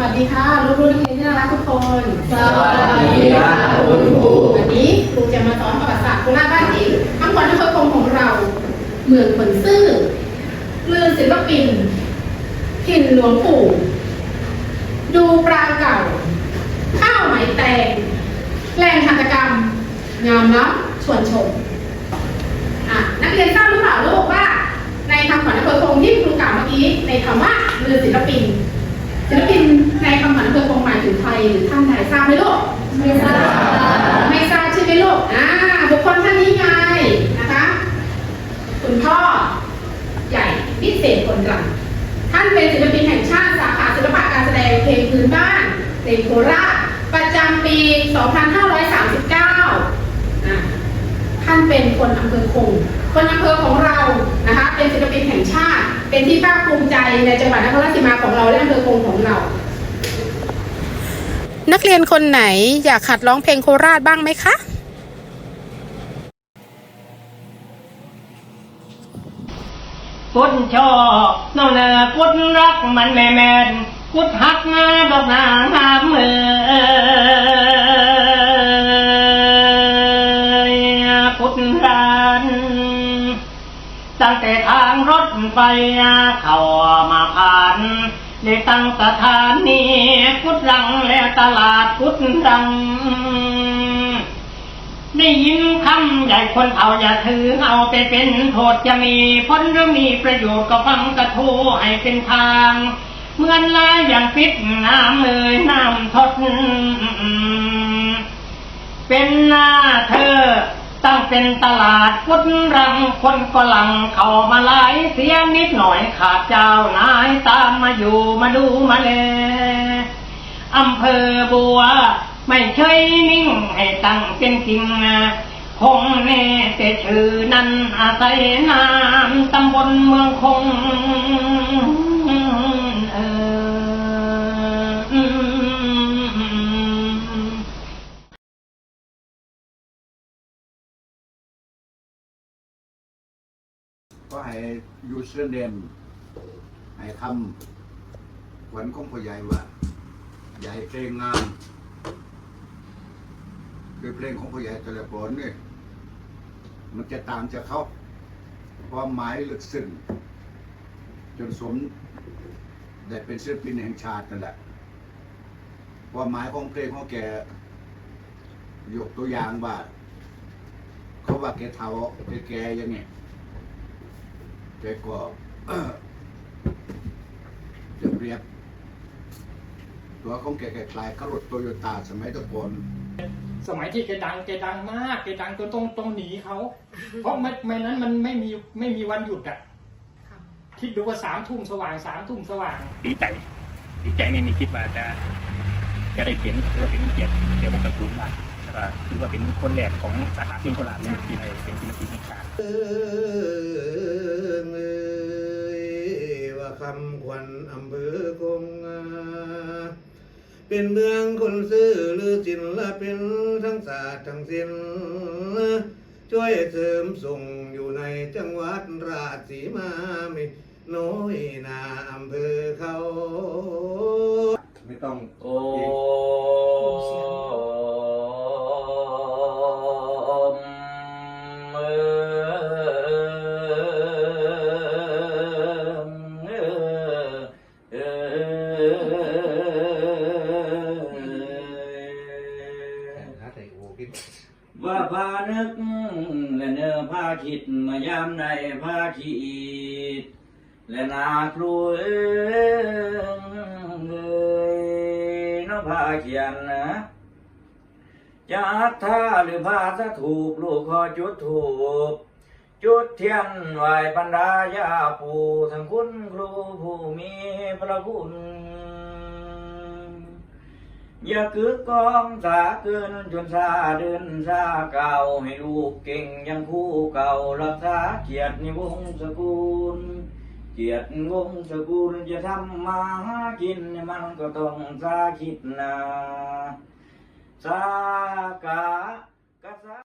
วัสดีค่ะลูกๆนักเรียนที่น่ารักทุกคนสวัสดีค่ะคุณครูวันนี้ครูจะมาสอนประวัติศาสตร์โคราบ้านจิ๋วทั้งวันทั้งคืนของเรา เมืองขนซื่อเมืองศิลปินถิ่นหลวงปู่ ดูปลาเก่า ข้าวไหมแตงแรงหัตถกรรม งามล้ำชวนชมนักเรียนทราบหรือเปล่าลูกว่า ในคำขวัญอำเภอคงที่ครูกล่าวเมื่อกี้ในคำว่าเมืองศิลปิน ศิลปินในคำขวัญอำเภอคงหมายถึงใครหรือท่านใดทราบไหมลูกไม่ทราบไม่ทราบใช่ไหมลูกอ่าบุคคลท่านนี้ไงนะคะคุณพ่อใหญ่พิเศษคนกลางท่านเป็นศิลปินแห่งชาติสาขาศิลปะการแสดงเพลงพื้นบ้านเพลงโคราชประจำปี 2539อะท่านเป็นคนอำเภอคง คนอำเภอของเรานะคะเป็นศิลปินแห่งชาติ เป็นที่ภาคภูมิใจในจังหวัดนครราชสีมาของเราและอำเภอคงของเรา นักเรียนคนไหนอยากหัดร้องเพลงโคราชบ้างไหมคะ กุดชอบน้องเนอกุดรักมันแม่แม่นกุดหักงาดอกนางหามมือ ตั้งแต่ทางรถไฟเข้ามาผ่านได้ตั้งสถานีกุดรังและตลาดกุดรัง ได้ยินคำใหญ่คนเอาอย่าถือเอาไปเป็นโทษจะมีผลหรือมีประโยชน์ก็ฟังกระทูให้เป็นทางเหมือนลายอย่างฟิตน้ำเลยน้ำทด เป็นหน้าเธอ ตั้งเป็นตลาดกุดรัง คนก็หลังเข้ามาหลายเสียนิดหน่อยขาดเจ้านายตามมาอยู่มาดูมาแลอำเภอบัว ไม่เคยนิ่งให้ตั้งเป็นจริงนะคงแน่แต่ชื่อนั้นอาศัยนามตำบลเมืองคง ก็ให้ยูเซอร์เนมให้คำขวัญของพ่อใหญ่ว่าใหญ่เพลงงามคือเพลงของพ่อใหญ่แต่ละคนเนี่ยมันจะตามจากเขาความหมายลึกซึ้งจนสมได้เป็นศิลปินแห่งชาตินั่นแหละความหมายของเพลงของแกยกตัวอย่างว่าเขาว่าแกเทาแกแกยังไง แกก็จะเปรียบ ตัวของแกคล้ายๆกับรถโตโยต้าสมัยแตะกอนสมัยที่แกดังแกดังมากแกดังจนต้องต้องหนีเขา เพราะไม่ไม่นั้นมันไม่มีไม่มีวันหยุดอะคิดดูว่าสามทุ่มสว่างสามทุ่มสว่างดีใจดีใจไม่มีคิดว่าจะจะได้เห็นหรือว่าเป็นเกียรติเกี่ยวกับตระกูลมากแล้ว ก็ถือว่าเป็นคนแรกของสาขาเพลงโคราชเนี่ยที่ได้เป็นศิลปินแห่งชาติเอ่ยว่าคำขวัญอำเภอคงเป็นเมืองคนซื่อหรือศิลปินทั้งศาสตร์ทั้งศิลป์ช่วยเสริมส่งอยู่ในจังหวัดราชสีมาไม่น้อยนาอำเภอเขา ไม่ต้องโอ้ ว่าพานึกและเนื้อผ้าคิดมายามในผ้าขีดและนาครูเอ้ยน้องผ้าเขียนนะจะอัดท่าหรือผ้าจะถูกลูกขอจุดถูกจุดเทียนไหวบรรดาญาปู่ทั้งคุณครูผู้มีพระคุณ อย่ากึกกองสาเกินจนซาเดินซาเก่าให้ลูกเก่งยังคู่เก่ารักษาเกียรติในวงศ์สกุล เกียรติวงศ์สกุลจะทำมาหากินมันก็ต้องซาคิดนาสากะกะสา